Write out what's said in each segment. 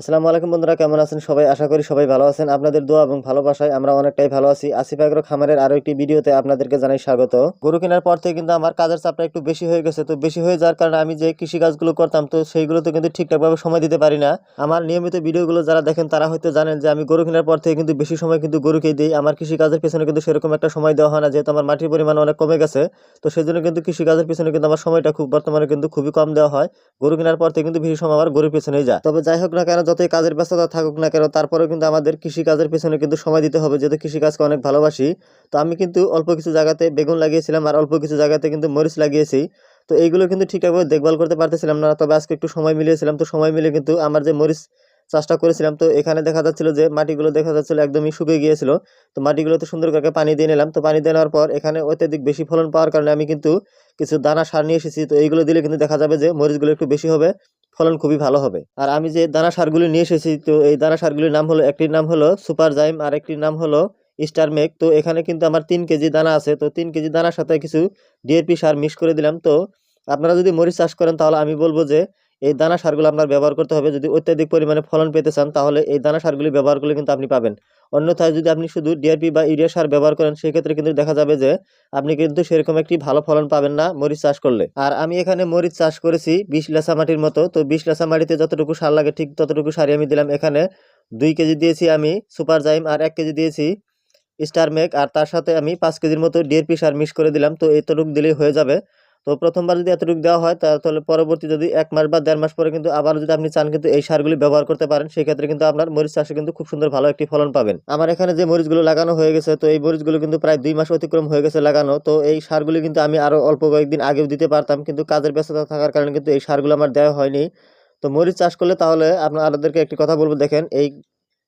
আসসালামু আলাইকুম বন্ধুরা, কেমন আছেন সবাই? আশা করি সবাই ভালো আছেন। আপনাদের দোয়া এবং ভালোবাসায় আমরা অনেকটাই ভালো আছি। আসিফ আগ্রো খামারের আরও একটি ভিডিওতে আপনাদেরকে জানাই স্বাগত। গরু কেনার পর থেকে কিন্তু আমার কাজের চাপটা একটু বেশি হয়ে গেছে। তো বেশি হয়ে যাওয়ার কারণে আমি যে কৃষি কাজগুলো করতাম, তো সেইগুলোতে কিন্তু ঠিকঠাকভাবে সময় দিতে পারি না। আমার নিয়মিত ভিডিওগুলো যারা দেখেন, তারা হয়তো জানেন যে আমি গরু কেনার পর থেকে কিন্তু বেশি সময় কিন্তু গরুকেই দিই। আমার কৃষি কাজের পেছনে কিন্তু সেরকম একটা সময় দেওয়া হয় না, যেহেতু আমার মাটির পরিমাণ অনেক কমে গেছে। তো সেই জন্য কিন্তু কৃষি কাজের পেছনে কিন্তু আমার সময়টা খুব বর্তমানে কিন্তু খুবই কম দেওয়া হয়। গরু কেনার পর থেকে কিন্তু বেশি সময় আমার গরুর পেছনেই যায়। তবে যাই হোক না কেন যতই কাজের ব্যস্ততা থাকুক না কেন, তারপরেও কিন্তু আমাদের কৃষি কাজের পেছনে কিন্তু সময় দিতে হবে। যেহেতু কৃষি কাজকে অনেক ভালোবাসি, তো আমি কিন্তু অল্প কিছু জায়গাতে বেগুন লাগিয়েছিলাম আর অল্প কিছু জায়গাতে কিন্তু মরিচ লাগিয়েছি। তো এইগুলো কিন্তু ঠিকঠাকভাবে দেখভাল করতে পারতেছিলাম না, তবে আজকে একটু সময় মিলিয়েছিলাম। তো সময় মিলে কিন্তু আমার যে মরিচ চাষটা করেছিলাম, তো এখানে দেখা যাচ্ছিল যে মাটিগুলো দেখা যাচ্ছিল একদমই শুকিয়ে গিয়েছিল। তো মাটিগুলোতে সুন্দর করে পানি দিয়ে নিলাম। তো পানি দিয়ে নেওয়ার পর এখানে অত্যাধিক বেশি ফলন পাওয়ার কারণে আমি কিন্তু কিছু দানা সার নিয়ে এসেছি। তো এইগুলো দিলে কিন্তু দেখা যাবে যে মরিচগুলো একটু বেশি হবে। ফলন খুবই ভালো হবে। আর আমি যে দানা সারগুলি নিয়ে এসেছি, তো এই দানা সারগুলির নাম হলো, একটির নাম হলো সুপার জাইম, আর একটির নাম হলো স্টার মেক। তো এখানে কিন্তু আমার তিন কেজি দানা আছে, তো তিন কেজি দানার সাথে কিছু ডিএপি সার মিক্স করে দিলাম। তো আপনারা যদি মরিচ চাষ করেন, তাহলে আমি বলব যে এই দানা সারগুলো আপনার ব্যবহার করতে হবে। যদি অত্যাধিক পরিমাণে ফলন পেতে চান, তাহলে এই দানা সারগুলি ব্যবহার করলে কিন্তু আপনি পাবেন। অন্যথায় যদি আপনি শুধু ডিআরপি বা ইউরিয়া সার ব্যবহার করেন, সেক্ষেত্রে কিন্তু দেখা যাবে যে আপনি কিন্তু সেরকম একটি ভালো ফলন পাবেন না মরিচ চাষ করলে। আর আমি এখানে মরিচ চাষ করেছি বিশ লেসা মাটির মতো। তো বিশ লেসা মাটিতে যতটুকু সার লাগে, ঠিক ততটুকু সারই আমি দিলাম এখানে। দুই কেজি দিয়েছি আমি সুপার জাইম আর এক কেজি দিয়েছি স্টার মেক আর তার সাথে আমি পাঁচ কেজির মতো ডিএরপি সার মিক্স করে দিলাম। তো এতটুকু দিলেই হয়ে যাবে। তো প্রথমবার যদি এতটুকু দেওয়া হয় তাহলে পরবর্তী যদি এক মাস বা দেড় মাস পরে কিন্তু আবার যদি আপনি চান কিন্তু এই সারগুলি ব্যবহার করতে পারেন, সেক্ষেত্রে কিন্তু আপনার মরিচ চাষে কিন্তু খুব সুন্দর ভালো একটি ফলন পাবেন। আমার এখানে যে মরিচগুলো লাগানো হয়ে গেছে, তো এই মরিচগুলো কিন্তু প্রায় দুই মাস অতিক্রম হয়ে গেছে লাগানো, তো এই সারগুলি কিন্তু আমি আরও অল্প কয়েকদিন আগেও দিতে পারতাম, কিন্তু কাজের ব্যস্ততা থাকার কারণে কিন্তু এই সারগুলো আমার দেওয়া হয়নি। তো মরিচ চাষ করলে তাহলে আপনাদেরকে একটি কথা বলব, দেখেন এই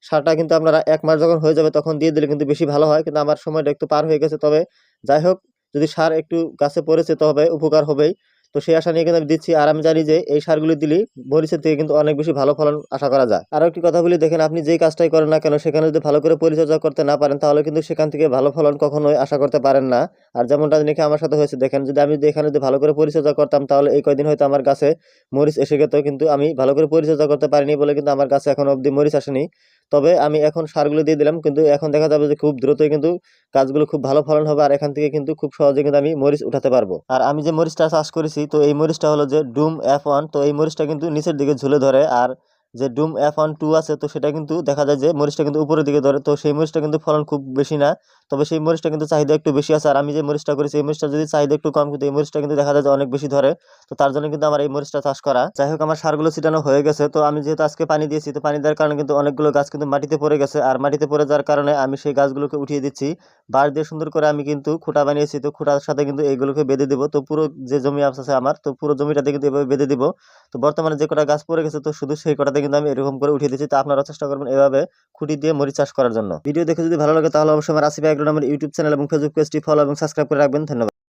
সারটা কিন্তু আপনারা এক মাস যখন হয়ে যাবে তখন দিয়ে দিলে কিন্তু বেশি ভালো হয়, কিন্তু আমার সময়টা একটু পার হয়ে গেছে, তবে যাই হোক যদি সার একটু গাছে পড়েছে তবে উপকার হবেই। তো সেই আশা নিয়ে কিন্তু আমি দিচ্ছি আর আমি জানি যে এই সারগুলি দিলে মরিচের থেকে কিন্তু অনেক বেশি ভালো ফলন আশা করা যায়। আরও একটি কথা বলি, দেখেন আপনি যেই কাজটাই করেন না কেন, সেখানে যদি ভালো করে পরিচর্যা করতে না পারেন, তাহলে কিন্তু সেখান থেকে ভালো ফলন কখনোই আশা করতে পারেন না। আর যেমনটা নাকি আমার সাথে হয়েছে, দেখেন যদি আমি যদি এখানে যদি ভালো করে পরিচর্যা করতাম, তাহলে এই কয়দিন হয়তো আমার গাছে মরিচ এসে যেত কিন্তু আমি ভালো করে পরিচর্যা করতে পারিনি বলে কিন্তু আমার কাছে এখন অবধি মরিচ আসেনি। তবে আমি এখন সারগুলো দিয়ে দিলাম, কিন্তু এখন দেখা যাবে যে খুব দ্রুতই কিন্তু গাছগুলো খুব ভালো ফলন হবে, আর এখান থেকে কিন্তু খুব সহজে কিন্তু আমি মরিচ উঠাতে পারব। আর আমি যে মরিচটা চাষ করেছি, তো এই মরিচটা হলো যে ডুম এফ ওয়ান, তো এই মরিচটা কিন্তু নিচের দিকে ঝুলে ধরে, আর যে ডুম এফ ওয়ান টু আছে, তো সেটা কিন্তু দেখা যায় যে মরিচটা কিন্তু উপরের দিকে ধরে। তো সেই মরিচটা কিন্তু ফলন খুব বেশি না। তবে সেই মরিচটা কিন্তু চাহিদা একটু বেশি আছে। আর আমি যে মরিচটা করেছি, এই মরিচটা যদি চাহিদা একটু কম কিন্তু এই মরিচটা কিন্তু দেখা যায় যে অনেক বেশি ধরে। তো তার জন্য কিন্তু আমার এই মরিচটা চাষ করা। যাই হোক, আমার সারগুলো ছিটানো হয়ে গেছে। তো আমি যেহেতু আজকে পানি দিয়েছি, তো পানি দেওয়ার কারণে কিন্তু অনেকগুলো গাছ কিন্তু মাটিতে পড়ে গেছে। আর মাটিতে পড়ে যাওয়ার কারণে আমি সেই গাছগুলোকে উঠিয়ে দিচ্ছি। বাঁশ দিয়ে সুন্দর করে আমি কিন্তু খুঁটা বানিয়েছি, তো খুঁটার সাথে কিন্তু এইগুলোকে বেঁধে দিব। তো পুরো যে জমি আছে আমার, তো পুরো জমিটাতে কিন্তু এভাবে বেঁধে দিব। তো বর্তমানে যে কটা গাছ পড়ে গেছে, তো শুধু সেই কটাতে কিন্তু আমি এরকম করে উঠিয়ে দিচ্ছি। তো আপনারা চেষ্টা করবেন এভাবে খুঁটি দিয়ে মরিচ চাষ করার জন্য। ভিডিও দেখে যদি ভালো লাগে, তাহলে অবশ্যই আমার আসিফ নামের ইউটিউব চ্যানেল এবং ফেসবুক পেজটি ফলো এবং সাবস্ক্রাইব করে রাখবেন। ধন্যবাদ।